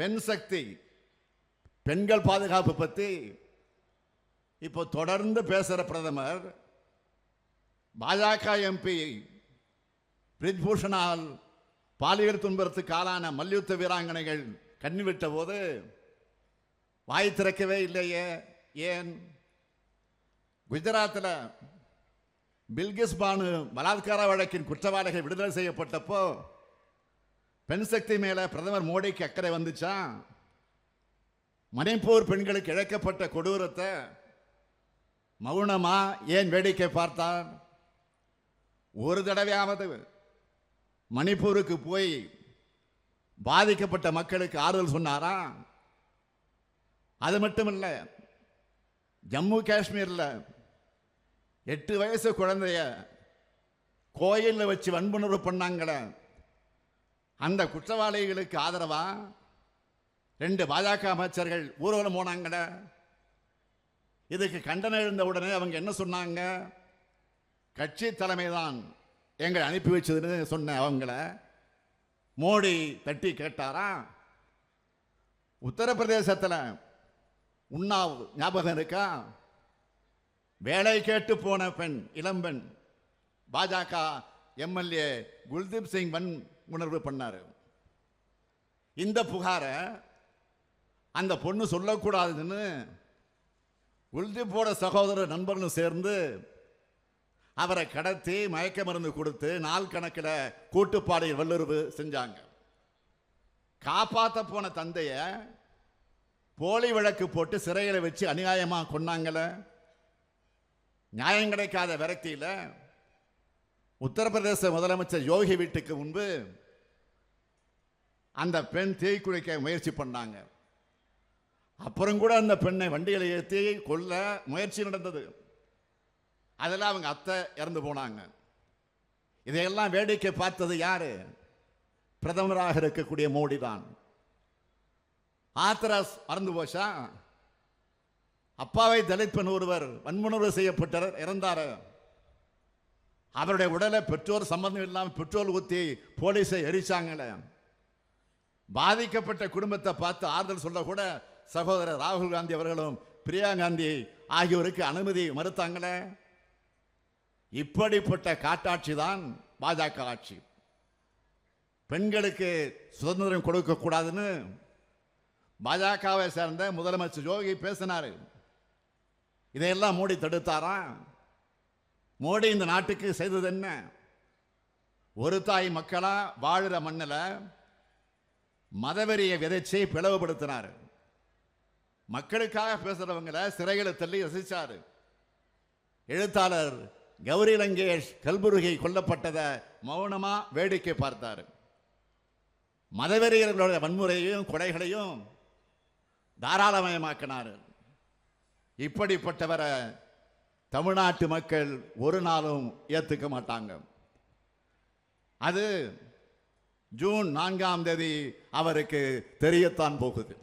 பெண் சக்தி பெண்கள் பாதுகாப்பு பற்றி இப்போ தொடர்ந்து பேசுகிற பிரதமர் பாஜக எம்பி பிரிஜ்பூஷனால் பாலியல் துன்பத்துக்கு ஆளான மல்யுத்த வீராங்கனைகள் கண்ணி விட்ட போது வாய் திறக்கவே இல்லையே ஏன்? குஜராத்தில் பில்கிஸ் பானு பலாத்கார வழக்கின் குற்றவாளிகள் விடுதலை செய்யப்பட்டப்போ பெண் சக்தி மேல பிரதமர் மோடிக்கு அக்கறை வந்துச்சா? மணிப்பூர் பெண்களுக்கு இழைக்கப்பட்ட கொடூரத்தை மௌனமா ஏன் வேடிக்கை பார்த்தார்? ஒரு தடவையாவது மணிப்பூருக்கு போய் பாதிக்கப்பட்ட மக்களுக்கு ஆறுதல் சொன்னாரா? அது மட்டும் இல்லை ஜம்மு காஷ்மீரில் எட்டு வயசு குழந்தைய கோயிலில் வச்சு வன்புணர்வு பண்ணாங்களே. அந்த குற்றவாளிகளுக்கு ஆதரவா? ரெண்டு பாஜக அமைச்சர்கள் ஊர்வலம் போனாங்களே இதுக்கு கண்டனம் எழுந்த உடனே அவங்க என்ன சொன்னாங்க? கட்சி தலைமை தான் எங்களை அனுப்பி வச்சதுன்னு சொன்ன அவங்கள மோடி தட்டி கேட்டாரா? உத்தரப்பிரதேசத்தில் உண்ணாவ் ஞாபகம் இருக்கா? வேலை கேட்டு போன பெண் இளம்பெண் பாஜக எம்எல்ஏ குல்தீப் சிங் வன் உணர்வு பண்ணார். இந்த புகாரை அந்த பொண்ணு சொல்லக்கூடாதுன்னு குல்தீப்போட சகோதரர் நண்பர்களும் சேர்ந்து அவரை கடத்தி மயக்க மருந்து கொடுத்து நாள் கணக்கில் கூட்டுப்பாடையில் வல்லுறவு செஞ்சாங்க. காப்பாற்ற போன தந்தையை போலி வழக்கு போட்டு சிறையில் வச்சு அநியாயமாக கொன்னாங்களே நியாயம் கிடைக்காத விரக்தியில் உத்தரப்பிரதேச முதலமைச்சர் யோகி வீட்டுக்கு முன்பு அந்த பெண் தீக்குளிக்க முயற்சி பண்ணாங்க. அப்புறம் கூட அந்த பெண்ணை வண்டியில் ஏற்றி கொல்ல முயற்சி நடந்தது. அதெல்லாம் அவங்க அத்தை இறந்து போனாங்க. இதையெல்லாம் வேடிக்கை பார்த்தது யாரு? பிரதமராக இருக்கக்கூடிய மோடி தான். ஆத்திராஸ் மறந்து போச்சா? அப்பாவை தலித் பெண் ஒருவர் வன்முணர்வு செய்யப்பட்டார் இறந்தார். அவருடைய உடலை பெற்றோர் சம்பந்தம் இல்லாமல் பெட்ரோல் ஊற்றி போலீஸை எரிச்சாங்களே பாதிக்கப்பட்ட குடும்பத்தை பார்த்து ஆறுதல் சொல்ல கூட சகோதரர் ராகுல் காந்தி அவர்களும் பிரியா காந்தி ஆகியோருக்கு அனுமதி மறுத்தாங்களே. இப்படிப்பட்ட காட்டாட்சி தான் பாஜக ஆட்சி. பெண்களுக்கு சுதந்திரம் கொடுக்கக்கூடாதுன்னு பாஜகவை சேர்ந்த முதலமைச்சர் யோகி பேசினார். இதையெல்லாம் மூடி தடுத்தாரான் மோடி இந்த நாட்டுக்கு செய்தது என்ன? ஒரு தாய் மக்களா வாழுற மண்ணில் மதவெறியை விதைச்சி பிளவுபடுத்தினார். மக்களுக்காக பேசுறவங்களை சிறைகளை தள்ளி ரசிச்சார். எழுத்தாளர் கௌரி லங்கேஷ் கல்புருகை கொல்லப்பட்டதை மௌனமா வேடிக்கை பார்த்தார். மதவெறியர்களுடைய வன்முறையையும் கொடைகளையும் தாராளமயமாக்கினார். இப்படிப்பட்டவரை தமிழ்நாட்டு மக்கள் ஒரு நாளும் ஏற்றுக்க மாட்டாங்க. அது ஜூன் நான்காம் தேதி அவருக்கு தெரியத்தான் போகுது.